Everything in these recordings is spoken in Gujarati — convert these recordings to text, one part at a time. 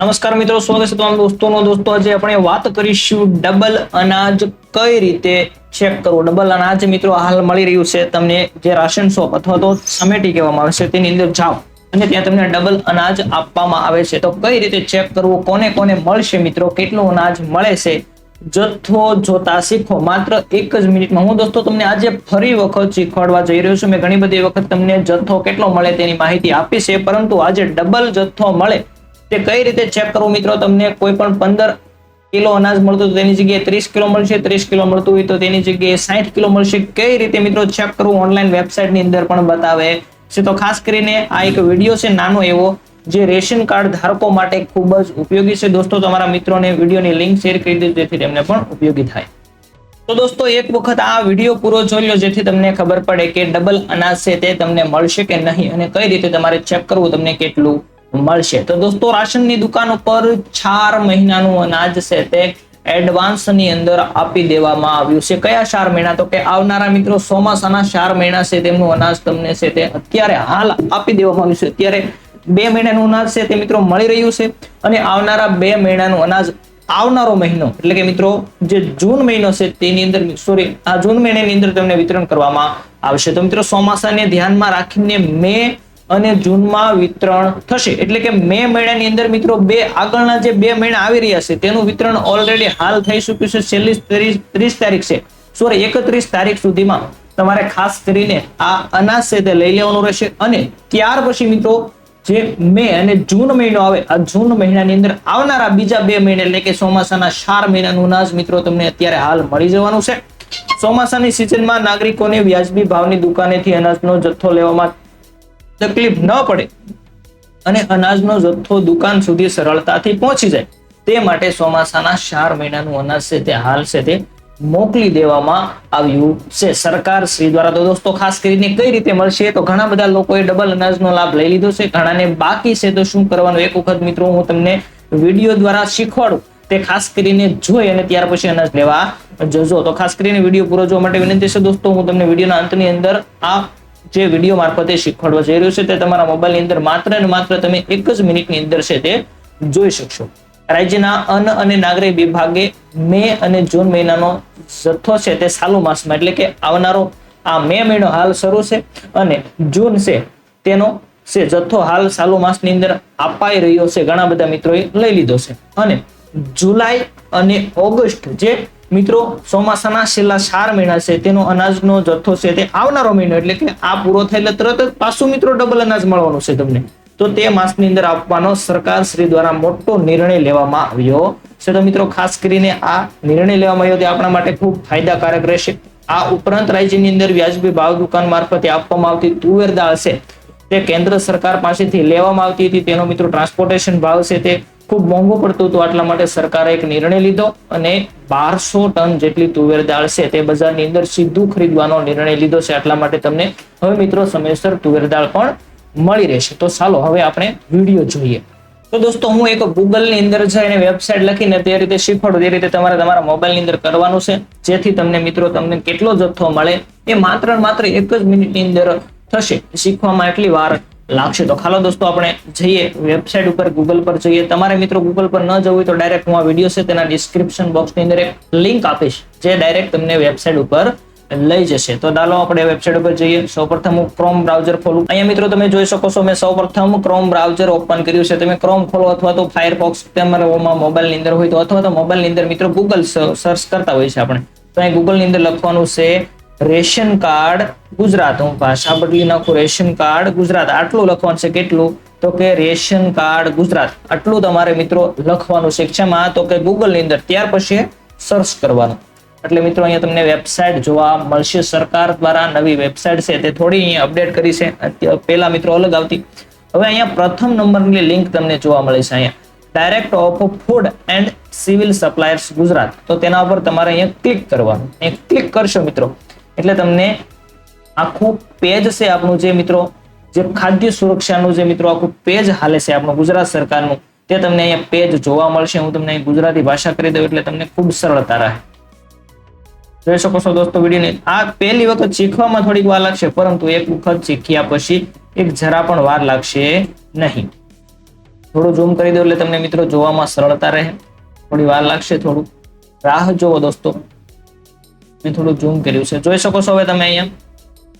નમસ્કાર મિત્રો સ્વાગત છે તમામ દોસ્તોનો? દોસ્તો, આજે આપણે વાત કરીશું ડબલ અનાજ કઈ રીતે ચેક કરવું? ડબલ અનાજ મિત્રો, હાલ મળી રહ્યું છે તમને જે રાશન શોપ અથવા તો સમેટી કહેવામાં આવે છે, તેની અંદર જાઓ અને ત્યાં તમને ડબલ અનાજ આપવામાં આવે છે. તો કઈ રીતે ચેક કરવું? કોને કોને મળશે મિત્રો? કેટલું અનાજ મળે છે? જથ્થો જોતા શીખો. માત્ર એક જ મિનિટમાં. હું દોસ્તો તમને આજે ફરી વખત શીખવાડવા જઈ રહ્યો છું. મેં ઘણી બધી વખત તમને જથ્થો કેટલો મળે તેની માહિતી આપી છે, પરંતુ આજે ડબલ જથ્થો મળે તે કઈ રીતે ચેક કરવું મિત્રો? તમને કોઈ પણ પંદર કિલો અનાજ મળતું તેની જગ્યાએ ત્રીસ કિલો મળશે. ત્રીસ કિલો મળતું હોય તો તેની જગ્યાએ સાઠ કિલો મળશે. કઈ રીતે મિત્રો ચેક કરવું? ઓનલાઈન વેબસાઇટની અંદર પણ બતાવે છે. તો ખાસ કરીને આ એક વીડિયો છે નાનો એવો, જે રેશન કાર્ડ ધારકો માટે ખૂબ જ ઉપયોગી છે. દોસ્તો, તમારા મિત્રોને વિડીયોની લિંક શેર કરી દેજો, જેથી તેમને પણ ઉપયોગી થાય. તો દોસ્તો, એક વખત આ વીડિયો પૂરો જોઈ લો, જેથી તમને ખબર પડે કે ડબલ અનાજ છે તે તમને મળશે કે નહીં અને કઈ રીતે તમારે ચેક કરવું, તમને કેટલું મળશે. તો દોસ્તો, રાશનની દુકાન ઉપર ચાર મહિનાનું અનાજ છે તે એડવાન્સની અંદર આપી દેવામાં આવ્યું છે. કયા ચાર મહિના? તો કે આવનારા મિત્રો, ચોમાસાના ચાર મહિના છે તેમનું અનાજ તમને છે તે અત્યારે હાલ આપી દેવામાં આવ્યું છે. અત્યારે બે મહિનાનું અનાજ છે તે મિત્રો મળી રહ્યું છે અને આવનારા બે મહિનાનું અનાજ આવનારો મહિનો, એટલે કે મિત્રો જે જૂન મહિનો છે તેની અંદર સોરી આ જૂન મહિનાની અંદર તમને વિતરણ કરવામાં આવશે. તો મિત્રો, ચોમાસાને ધ્યાનમાં રાખીને મે અને જૂનમાં વિતરણ થશે. એટલે કે મે મહિનાની અંદર મિત્રો બે, આગળના જે બે મહિના આવી રહ્યા છે, તેનું વિતરણ ઓલરેડી હાલ થઈ ચૂક્યું છે. છેલ્લી ત્રીસ તારીખ છે. સોરી એકત્રીસ તારીખ સુધીમાં તમારે ખાસ કરીને આ અનાજ છે તે લઈ લેવાનું રહેશે. અને ત્યાર પછી મિત્રો, જે મે અને જૂન મહિનો આવે, આ જૂન મહિનાની અંદર આવનારા બીજા બે મહિને, એટલે કે ચોમાસાના ચાર મહિનાનું અનાજ મિત્રો તમને અત્યારે હાલ મળી જવાનું છે. ચોમાસાની સિઝનમાં નાગરિકોને વ્યાજબી ભાવની દુકાનેથી અનાજનો જથ્થો લેવામાં તકલીફ ન પડે અને અનાજનો જથ્થો દુકાન સુધી સરળતાથી પહોંચી જાય. તે માટે ચોમાસાના ચાર મહિનાનું અનાજ છે તે હાલ છે તે મોકલી દેવામાં આવ્યું છે. સરકાર શ્રી દ્વારા તો દોસ્તો ખાસ કરીને કઈ રીતે મળશે તો ઘણા બધા લોકોએ ડબલ અનાજનો લાભ લઈ લીધો છે. ઘણાને બાકી છે તો શું કરવાનું? એક વખત મિત્રો હું તમને વીડિયો દ્વારા શીખવાડું. તે ખાસ કરીને જોઈ અને ત્યાર પછી અનાજ લેવા જજો. તો ખાસ કરીને વીડિયો પૂરો જોવા માટે વિનંતી છે દોસ્તો, હું તમને વિડીયોના અંતની અંદર આ જે વીડિયો મારફતે શીખવાડવા જઈ રહ્યું છે તે તમારા મોબાઈલની અંદર માત્ર ને માત્ર તમે એક જ મિનિટની અંદર છે તે જોઈ શકશો. રાજ્યના અન્ન અને નાગરિક વિભાગે મે અને જૂન મહિનાનો જથ્થો છે તે સાલુ માસમાં, એટલે કે આવનારો આ મે મહિનો હાલ શરૂ છે અને જૂન છે તેનો છે જથ્થો હાલ સાલુ માસની અંદર અપાઈ રહ્યો છે. ઘણા બધા મિત્રોએ લઈ લીધો છે. અને જુલાઈ અને ઓગસ્ટ જે મિત્રો, ચોમાસાના છેલ્લા ચાર મહિના છે, તેનો અનાજનો જથ્થો છે તે આવનારો મહિનો, એટલે કે આ પૂરો થયેલો તરત જ પાછું મિત્રો ડબલ અનાજ મળવાનું છે તમને. તો તે માસની અંદર આપવાનો સરકાર શ્રી દ્વારા મોટો નિર્ણય લેવામાં આવ્યો છે. તો મિત્રો, ખાસ કરીને આ નિર્ણય લેવામાં આવ્યો તે આપણા માટે ખૂબ ફાયદાકારક રહેશે. આ ઉપરાંત રાજ્યની અંદર વ્યાજબી ભાવ દુકાન મારફતે આપવામાં આવતી તુવેર દાળ છે, તે કેન્દ્ર સરકાર પાસેથી લેવામાં આવતી હતી. તેનો મિત્રો ટ્રાન્સપોર્ટેશન ભાવ છે તે ખૂબ મોંઘું પડતું હતું. આટલા માટે સરકારે એક નિર્ણય લીધો અને બારસો ટન જેટલી તુવેર દાળ છે તે બજારની અંદર સીધું ખરીદવાનો નિર્ણય લીધો છે. એટલા માટે તમને હવે મિત્રો સમયસર તુવેર દાળ પણ મળી રહેશે. તો ચાલો હવે આપણે વીડિયો જોઈએ. તો દોસ્તો, હું એક ગૂગલની અંદર જઈને વેબસાઇટ લખીને તે રીતે શીખવાડું, તે રીતે તમારે તમારા મોબાઈલની અંદર કરવાનું છે. જેથી તમને મિત્રો તમને કેટલો જથ્થો મળે એ માત્ર માત્ર એક જ મિનિટની અંદર થશે. શીખવામાં એટલી વાર લાગશે. તો ખાલો દોસ્તો, આપણે જઈએ વેબસાઇટ ઉપર ગૂગલ પર જઈએ. તમારે મિત્રો ગૂગલ પર ન જવું હોય તો ડાયરેક્ટ હું આ વીડિયો છે તેના ડિસ્ક્રિપ્શન બોક્સની અંદર એક લિંક આપીશ, જે ડાયરેક્ટ તમને વેબસાઇટ ઉપર લઈ જશે. તો ચાલો આપણે વેબસાઇટ ઉપર જઈએ. સૌપ્રથમ હું ક્રોમ બ્રાઉઝર ખોલું. અહીંયા મિત્રો તમે જોઈ શકો છો, મેં સૌપ્રથમ ક્રોમ બ્રાઉઝર ઓપન કર્યું છે. તમે ક્રોમ ખોલો અથવા તો ફાયરફોક્સ તમારા મોબાઈલની અંદર હોય તો, અથવા તો મોબાઈલની અંદર મિત્રો ગૂગલ સર્ચ કરતા હોય છે આપણે. તો અહીં ગૂગલની અંદર લખવાનું છે રેશન કાર્ડ ગુજરાત હું ભાષા બદલી નાખું, રેશન કાર્ડ ગુજરાત. આટલું લખવાનું છે કેટલું? તો કે રેશન કાર્ડ ગુજરાત. આટલું તમારે મિત્રો લખવાનું શેમાં તો કે ગૂગલની અંદર. ત્યાર પછી સર્ચ કરવાનું. એટલે મિત્રો અહીંયા તમને વેબસાઇટ જોવા મળશે. સરકાર દ્વારા નવી વેબસાઇટ છે. તે થોડી અહીંયા અપડેટ કરી છે. પહેલા મિત્રો અલગ આવતી. હવે અહીંયા પ્રથમ નંબરની લિંક તમને જોવા મળે છે અહીંયા. Direct of food and civil suppliers Gujarat. તો તેના ઉપર તમારે અહીંયા ક્લિક કરવાનું. અહીંયા ક્લિક કરશો મિત્રો. એટલે તમને આખું પેજ છે આપણું જે મિત્રો, જે ખાદ્ય સુરક્ષાનું જે મિત્રો આખું પેજ હાલે છે આપણું ગુજરાત સરકારનું, તે તમને અહીંયા પેજ જોવા મળશે. હું તમને ગુજરાતી ભાષા કરી દઉં એટલે તમને ખૂબ સરળતા રહે. જોઈ શકો છો દોસ્તો વિડીયોને. આ પહેલી વખત શીખવામાં થોડીક વાર લાગશે, પરંતુ એક વખત શીખ્યા પછી એક જરા પણ વાર લાગશે નહીં. થોડું ઝૂમ કરી દો એટલે તમને મિત્રો જોવામાં સરળતા રહે. થોડી વાર લાગશે થોડું. રાહ જોવો દોસ્તો. મેં થોડું ઝૂમ કર્યું છે. જોઈ શકો છો હવે તમે અહીંયા.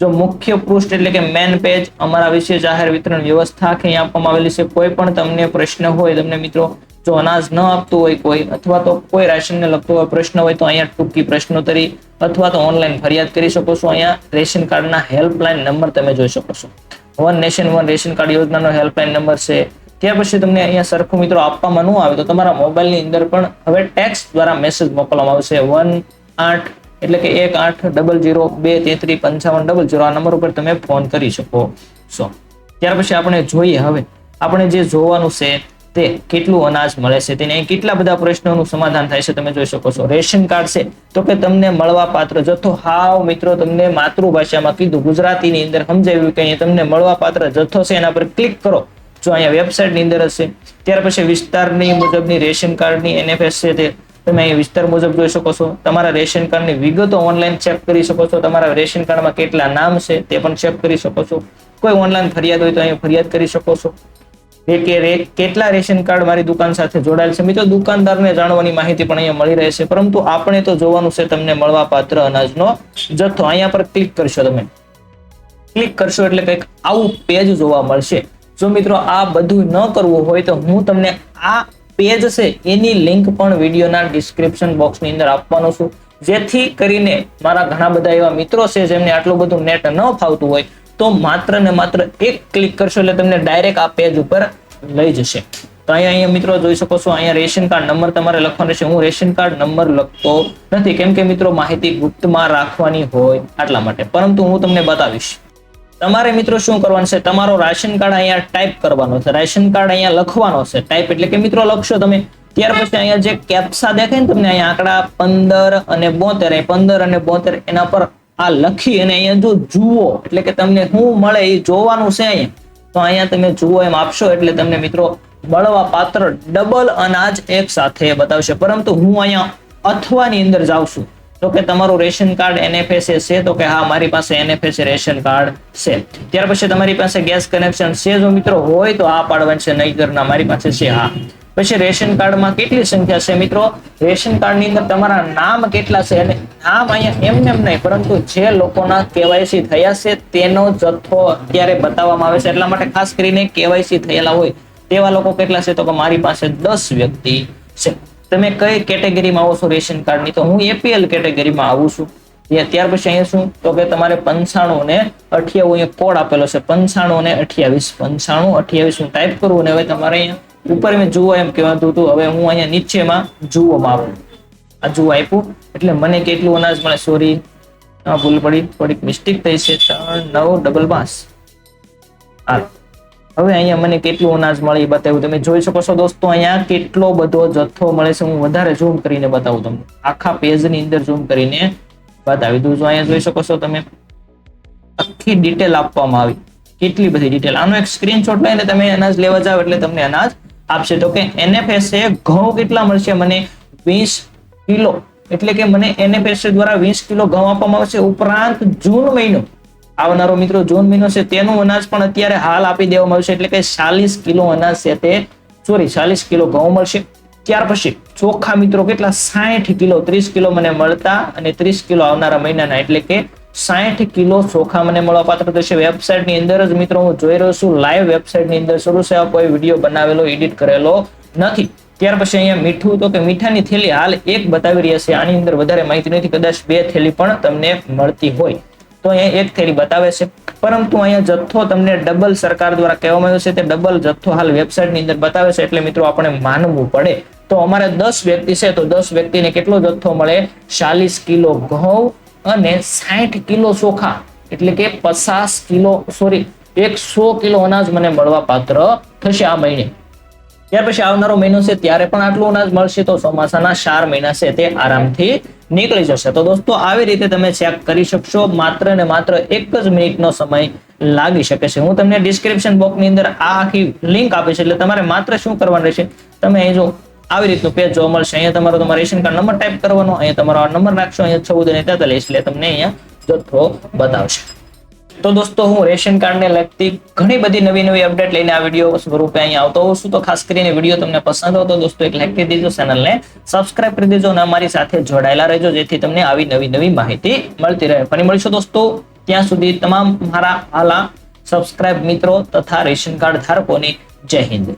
જો મુખ્ય પૃષ્ઠ એટલે કે મેન પેજ અમારા વિશે જાહેર વિતરણ વ્યવસ્થા કે અહીંયા આપવામાં આવેલી છે. કોઈ પણ તમને પ્રશ્ન હોય, તમને મિત્રો જો અનાજ ન આપતું હોય કોઈ, અથવા તો કોઈ રાશનને લગતો હોય પ્રશ્ન હોય તો અહીંયા ટૂંકી પ્રશ્નોત્તરી અથવા તો ઓનલાઈન ફરિયાદ કરી શકો છો. અહીંયા રેશન કાર્ડના હેલ્પલાઇન નંબર તમે જોઈ શકો છો. One nation one ration card યોજનાનો હેલ્પલાઇન નંબર છે. ત્યાર પછી તમને અહીંયા સરખું મિત્રો આપવામાં ન આવે તો તમારા મોબાઈલની અંદર પણ હવે ટેક્સ દ્વારા મેસેજ મોકલવામાં આવશે. વન આઠ એટલે કે એક આઠ ડબલ જીરો બે તેત્રીસ પંચાવન ડબલ જીરો આ નંબર ઉપર તમે ફોન કરી શકો. છો ત્યાર પછી આપણે જોઈએ હવે, આપણે જે જોવાનું છે તે કેટલું અનાજ મળે છે? તેને કેટલા બધા પ્રશ્નોનું સમાધાન થાય છે તમે જોઈ શકો છો. રેશન કાર્ડ છે, તો કે તમને મળવા પાત્ર જથ્થો, હાવ મિત્રો, તમને માતૃભાષામાં કીધું, ગુજરાતીની અંદર સમજાવ્યું કે તમને મળવા પાત્ર જથ્થો છે, એના પર ક્લિક કરો. જો અહીંયા વેબસાઇટની અંદર હશે, ત્યાર પછી વિસ્તારની મુજબની રેશન કાર્ડની એનએફએસ છે તે તમે અહીં વિસ્તાર મુજબ જોઈ શકો છો. તમારા રેશન કાર્ડની વિગતો ઓનલાઈન ચેક કરી શકો છો. તમારા રેશન કાર્ડમાં કેટલા નામ છે તે પણ ચેક કરી શકો છો. કોઈ ઓનલાઈન ફરિયાદ હોય તો અહીં ફરિયાદ કરી શકો છો. કે કેટલા રેશન કાર્ડ મારી દુકાન સાથે જોડાયેલ છે? મિત્રો, દુકાનદારને જાણવાની માહિતી પણ અહીંયા મળી રહેશે પરંતુ આપણે તો જોવાનું છે તમને મળવા પાત્ર અનાજનો જથ્થો. અહીંયા પર ક્લિક કરશો તમે. ક્લિક કરશો એટલે કંઈક આવું પેજ જોવા મળશે. જો મિત્રો આ બધું ન કરવું હોય તો હું તમને આ પેજ છે, એની લિંક પણ વિડીયોના ડિસ્ક્રિપ્શન બોક્સની અંદર આપવાનો છું. જેથી કરીને મારા ઘણા બધા એવા મિત્રો છે, જેમને આટલું બધું નેટ ન ફાવતું હોય, તો માત્ર ને માત્ર એક ક્લિક કરશો એટલે તમને ડાયરેક્ટ આ પેજ ઉપર લઈ જશે. તો અહીંયા અહીંયા મિત્રો જોઈ શકો છો, અહીંયા રેશન કાર્ડ નંબર તમારે લખવાનો છે. હું રેશન કાર્ડ નંબર લખતો નથી. કેમ કે મિત્રો માહિતી ગુપ્તમાં રાખવાની હોય આટલા માટે. પરંતુ હું તમને બતાવીશ. તમારે મિત્રો શું કરવાનું છે? તમારો રાશન કાર્ડ અહીંયા ટાઈપ કરવાનો છે. રાશન કાર્ડ અહીંયા લખવાનો છે. ટાઈપ એટલે કે મિત્રો લખશો તમે. ત્યાર પછી અહીંયા જે કેપ્સા દેખાય ને તમને, અહીંયા આંકડા પંદર અને બોતેર પંદર અને બોતેર એના પર આ લખી અને અહીંયા જો જુઓ, એટલે કે તમને શું મળે એ જોવાનું છે અહીંયા. તો અહીંયા તમે જુઓ એમ આપશો, એટલે તમને મિત્રો બળવા પાત્ર ડબલ અનાજ એક સાથે બતાવશે. પરંતુ હું અહીંયા અથવાની અંદર જાઉં છું. તો કે તમારું રેશન કાર્ડ એનએફએસએ છે, તો કે હા, મારી પાસે એનએફએસએ રેશન કાર્ડ છે. ત્યાર પછી તમારી પાસે ગેસ કનેક્શન છે. જો મિત્રો હોય તો આ પાડવાનું છે, નહીતરના મારી પાસે છે હા પછી રેશન કાર્ડમાં કેટલી સંખ્યા છે મિત્રો? રેશન કાર્ડની અંદર તમારા નામ કેટલા છે? અને નામ અહીંયા એમને એમ નહીં, પરંતુ જે લોકોના કેવાયસી થયા છે તેનો જથ્થો અત્યારે બતાવવામાં આવે છે. એટલા માટે ખાસ કરીને કેવાયસી થયેલા હોય તેવા લોકો કેટલા છે? તો કે મારી પાસે દસ વ્યક્તિ છે. તમે કઈ કેટેગરીમાં આવો છો રેશન કાર્ડની? તો હું એપીએલ કેટેગરીમાં આવું છું. ત્યાર પછી અહીંયા શું? તો કે તમારે પંચાણું ને અઠ્યાવું અહીંયા કોડ આપેલો છે પંચાણું ને અઠ્યાવીસ, પંચાણું, અઠ્યાવીસ હું ટાઈપ કરું અને હવે તમારે અહીંયા ઉપર મેં જુઓ એમ કહેવાતું હતું, હવે હું અહીંયા નીચેમાં જુઓમાં આપું આ જુઓ આપ્યું, એટલે મને કેટલું અનાજ મળે? સોરી ભૂલ પડી, થોડીક મિસ્ટેક થઈ છે. ત્રણ નવ ડબલ પાંચ હાલ. હવે અહીંયા મને કેટલું અનાજ મળે એ બતાવ્યું તમે જોઈ શકો છો દોસ્તો, અહીંયા કેટલો બધો જથ્થો મળે છે. હું વધારે ઝૂમ કરીને બતાવું તમને. આખા પેજની અંદર ઝૂમ કરીને બતાવી દઉં છું. અહીંયા જોઈ શકો છો તમે. આખી ડિટેલ આપવામાં આવી. કેટલી બધી ડિટેલ આનો એક સ્ક્રીનશોટ લઈને તમે અનાજ લેવા જાવ એટલે તમને અનાજ આપશે. તો કે એનએફએસ ઘઉં કેટલા મળશે? મને વીસ કિલો. એટલે કે મને એનએફએસ દ્વારા વીસ કિલો ઘઉં આપવામાં આવશે ઉપરાંત જૂન મહિનો. આવનારો મિત્રો જૂન મહિનો છે, તેનું અનાજ પણ અત્યારે હાલ આપી દેવામાં આવશે એટલે કે ચાલીસ કિલો અનાજ છે તે સોરી ચાલીસ કિલો ઘઉં મળશે. ત્યાર પછી ચોખા મિત્રો કેટલા? સાઠ કિલો, ત્રીસ કિલો મને મળતા અને ત્રીસ કિલો આવનારા મહિનાના, એટલે કે સાઠ કિલો ચોખા મને મળવા પાત્ર થશે. વેબસાઇટની અંદર જ મિત્રો હું જોઈ રહ્યો છું લાઈવ વેબસાઇટની અંદર શરૂ છે કોઈ વીડિયો બનાવેલો એડિટ કરેલો નથી. ત્યાર પછી અહીંયા મીઠું તો કે મીઠાની થેલી હાલ એક બતાવી રહ્યા છે, આની અંદર વધારે માહિતી નથી, કદાચ બે થેલી પણ તમને મળતી હોય. તો અહીંયા એક થેલી બતાવે છે. પરંતુ અહીંયા જથ્થો તમને ડબલ સરકાર દ્વારા કહેવામાં આવ્યો છે તે ડબલ જથ્થો હાલ વેબસાઇટની અંદર બતાવે છે. એટલે મિત્રો આપણે માનવું પડે. તો અમારે દસ વ્યક્તિ છે તો દસ વ્યક્તિને કેટલો જથ્થો મળે? ચાલીસ કિલો ઘઉં અને સાઠ કિલો ચોખા. એટલે કે પચાસ કિલો સોરી એકસો કિલો અનાજ મને મળવા પાત્ર થશે આ મહિને. ત્યાર પછી આવનારો મહિનો છે ત્યારે પણ આટલું અનાજ મળશે તો ચોમાસાના ચાર મહિના છે તે આરામથી નીકળી જશે. તો દોસ્તો, આવી રીતે તમે ચેક કરી શકશો. માત્ર ને માત્ર એક જ મિનિટનો સમય લાગી શકે છે. હું તમને ડિસ્ક્રિપ્શન બોક્સની અંદર આ આખી લિંક આપીશ, એટલે તમારે માત્ર શું કરવાનું રહેશે? તમે અહીં જો આવી રીતનું પેજ જોવા મળશે. અહીંયા તમારો તમારો રેશન કાર્ડ નંબર ટાઈપ કરવાનો, અહીંયા તમારો નંબર નાખશો, અહીંયા ચૌદ અને તેતાલીસ, એટલે તમને અહીંયા જથ્થો બતાવશે. તો દોસ્તો, હું રેશન કાર્ડને લગતી ઘણી બધી નવી નવી અપડેટ લઈને આ વીડિયો સ્વરૂપે અહીંયા આવતો હોઉં છું. તો ખાસ કરીને વીડિયો તમને પસંદ હોય તો દોસ્તો, એક લાઈક કરી દેજો ચેનલને સબસ્ક્રાઇબ કરી દેજો અને અમારી સાથે જોડાયેલા રહેજો, જેથી તમને આવી નવી નવી માહિતી મળતી રહે. ફરી મળીશું દોસ્તો. ત્યાં સુધી તમામ મારા હાલા સબસ્ક્રાઇબ મિત્રો તથા રેશન કાર્ડ ધારકોને જય હિન્દ.